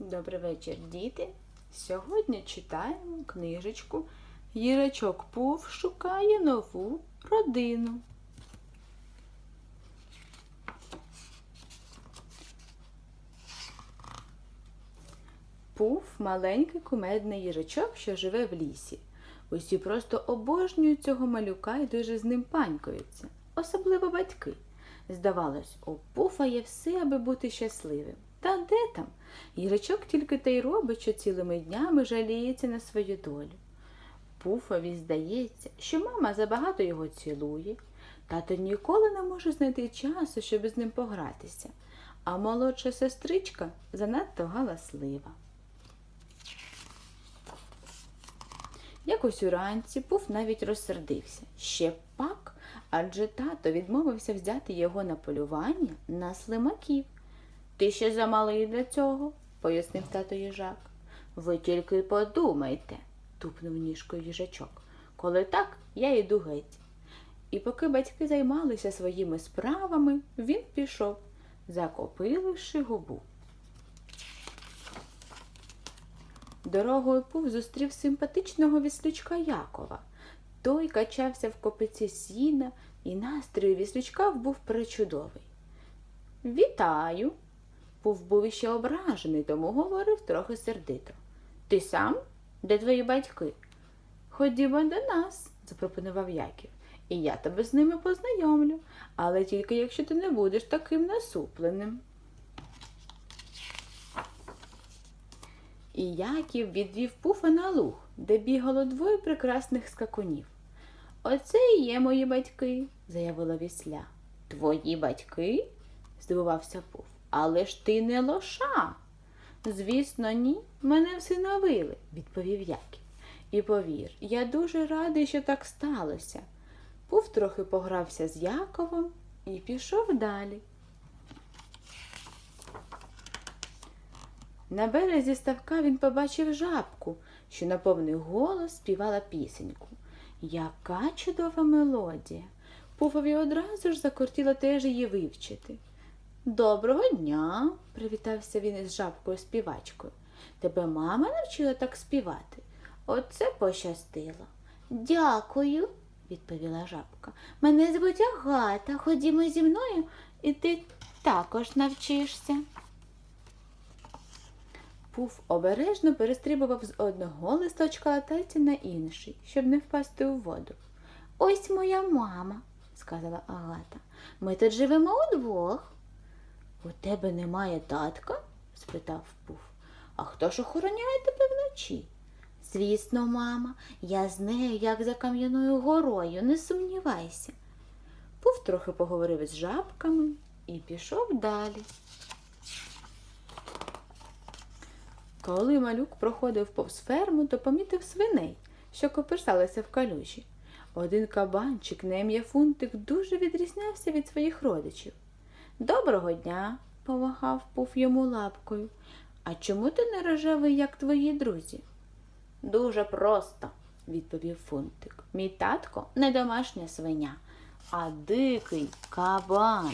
Добрий вечір, діти. Сьогодні читаємо книжечку Їрачок Пув шукає нову родину. Пуф маленький кумедний їжачок, що живе в лісі. Усі просто обожнюють цього малюка і дуже з ним панькаються, особливо батьки. Здавалось, у пуфа є все, аби бути щасливим. Та де там? Їжачок тільки те й робить, що цілими днями жаліється на свою долю. Пуфові здається, що мама забагато його цілує, тато ніколи не може знайти часу, щоб з ним погратися, а молодша сестричка занадто галаслива. Якось уранці Пуф навіть розсердився. Ще пак, адже тато відмовився взяти його на полювання на слимаків. Ти ще замалий для цього, пояснив тато їжак. Ви тільки подумайте, тупнув ніжкою їжачок. Коли так, я йду геть. І поки батьки займалися своїми справами, він пішов, закопиливши губу. Дорогою Пув зустрів симпатичного віслючка Якова. Той качався в копиці сіна, і настрій віслючка був пречудовий. Вітаю. Пув був іще ображений, тому говорив трохи сердито. Ти сам? Де твої батьки? Ходімо до нас, запропонував Яків, і я тебе з ними познайомлю, але тільки якщо ти не будеш таким насупленим. І Яків відвів пуфа на луг, де бігало двоє прекрасних скакунів. Оце і є мої батьки, заявила вісля. Твої батьки? здивувався пуф. Але ж ти не лоша. Звісно, ні, мене всиновили, відповів Яків. І повір, я дуже радий, що так сталося. Пуф трохи погрався з Яковом і пішов далі. На березі ставка він побачив жабку, що на повний голос співала пісеньку. Яка чудова мелодія. Пуфові одразу ж закортіло теж її вивчити. Доброго дня, привітався він із жабкою співачкою. Тебе мама навчила так співати? Оце пощастило. Дякую, відповіла жабка. Мене звуть Агата. Ходімо зі мною, і ти також навчишся. Пуф обережно перестрибував з одного листочка латайця на інший, щоб не впасти у воду. Ось моя мама, сказала Агата. Ми тут живемо удвох. У тебе немає татка? спитав Пуф. А хто ж охороняє тебе вночі? Звісно, мама, я з нею, як за кам'яною горою, не сумнівайся. Пуф трохи поговорив з жабками і пішов далі. Коли малюк проходив повз ферму, то помітив свиней, що коперсалися в калюжі. Один кабанчик на ім'я Фунтик дуже відрізнявся від своїх родичів. Доброго дня, помахав пуф йому лапкою. А чому ти не рожевий, як твої друзі? Дуже просто, відповів Фунтик. Мій татко не домашня свиня, а дикий кабан.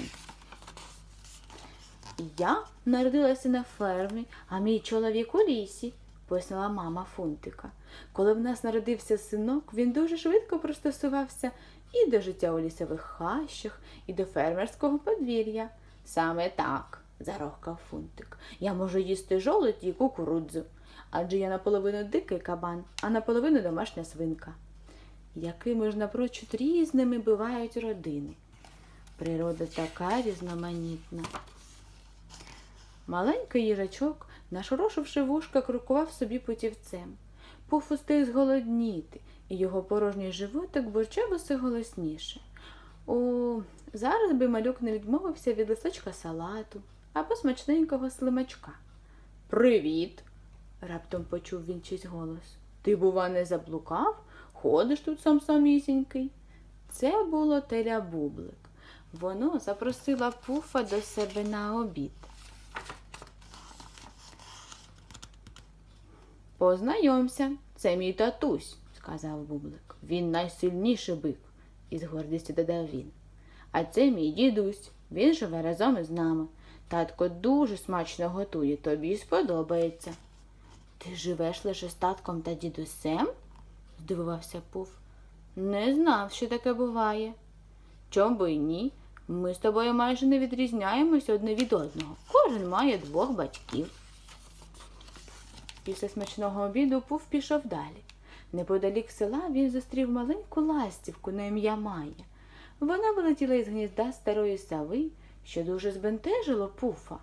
Я народилася на фермі, а мій чоловік у лісі, пояснила мама Фунтика. Коли в нас народився синок, він дуже швидко пристосувався і до життя у лісових хащах, і до фермерського подвір'я. Саме так, зарохкав Фунтик. Я можу їсти жолоді і кукурудзу, адже я наполовину дикий кабан, а наполовину домашня свинка. Якими ж напрочуд різними бувають родини. Природа така різноманітна. Маленький їжачок, нашорошивши вушка, крокував собі путівцем. Пуф устиг зголодніти, і його порожній животик бурчав усе голосніше. О, зараз би малюк не відмовився від листочка салату або смачненького слимачка. Привіт! раптом почув він чийсь голос. Ти, бува, не заблукав? Ходиш тут сам самісінький. Це було теля бублик. Воно запросила пуфа до себе на обід. Познайомся, це мій татусь, сказав бублик. Він найсильніший бик, із гордістю додав він. А це мій дідусь, він живе разом із нами. Татко дуже смачно готує, тобі сподобається. Ти живеш лише з татком та дідусем? здивувався Пуф. Не знав, що таке буває. Чом би й ні? Ми з тобою майже не відрізняємось одне від одного. Кожен має двох батьків. Після смачного обіду Пуф пішов далі. Неподалік села він зустрів маленьку ластівку на ім'я Майя. Вона вилетіла із гнізда старої сови, що дуже збентежило Пуфа.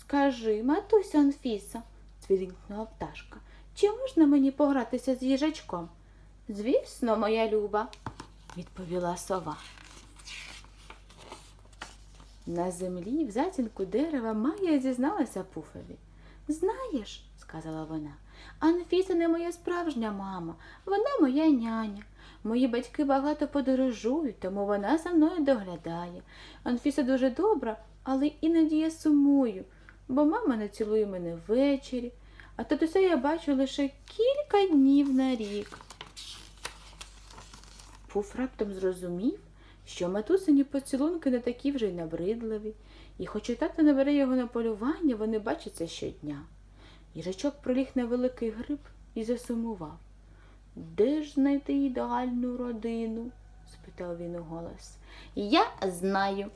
Скажи, матуся Анфіса, цвірінькнула пташка, чи можна мені погратися з їжачком? Звісно, моя люба, відповіла сова. На землі, в затінку дерева, Майя зізналася Пуфові. Знаєш, сказала вона, Анфіса не моя справжня мама, вона моя няня. Мої батьки багато подорожують, тому вона за мною доглядає. Анфіса дуже добра, але іноді я сумую, бо мама не цілує мене ввечері, а татуся я бачу лише кілька днів на рік. Пуф раптом зрозумів, що матусині поцілунки не такі вже й набридливі, і хоч і тато не бере його на полювання, вони бачаться щодня. Їжачок проліг на великий гриб і засумував. Де ж знайти ідеальну родину? спитав він у голос. Я знаю,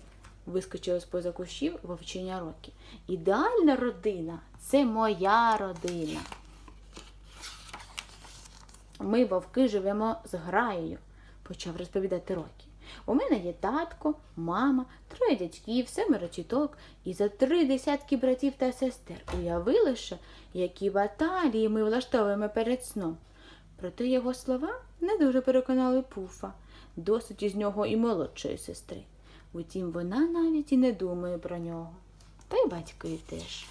вискочила з поза кущів вовчиня Рокі. Ідеальна родина це моя родина. Ми, вовки, живемо з граєю, почав розповідати Рокі. У мене є татко, мама, троє дядьків, семеро чіток і за три десятки братів та сестер. Уяви лише, які баталії ми влаштовуємо перед сном. Проте його слова не дуже переконали пуфа, досить із нього і молодшої сестри. Утім, вона навіть і не думає про нього. Та й батьки теж.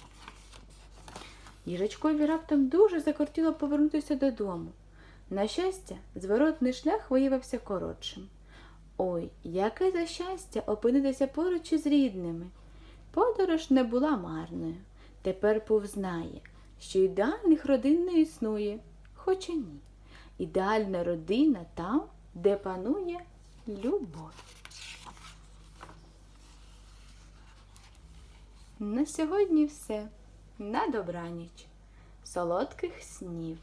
Їжачкові раптом дуже закортіло повернутися додому. На щастя, зворотний шлях виявився коротшим. Ой, яке за щастя опинитися поруч із рідними. Подорож не була марною. Тепер Пув знає, що ідеальних родин не існує, хоча ні. Ідеальна родина там, де панує любов. На сьогодні все. На добраніч. Солодких снів.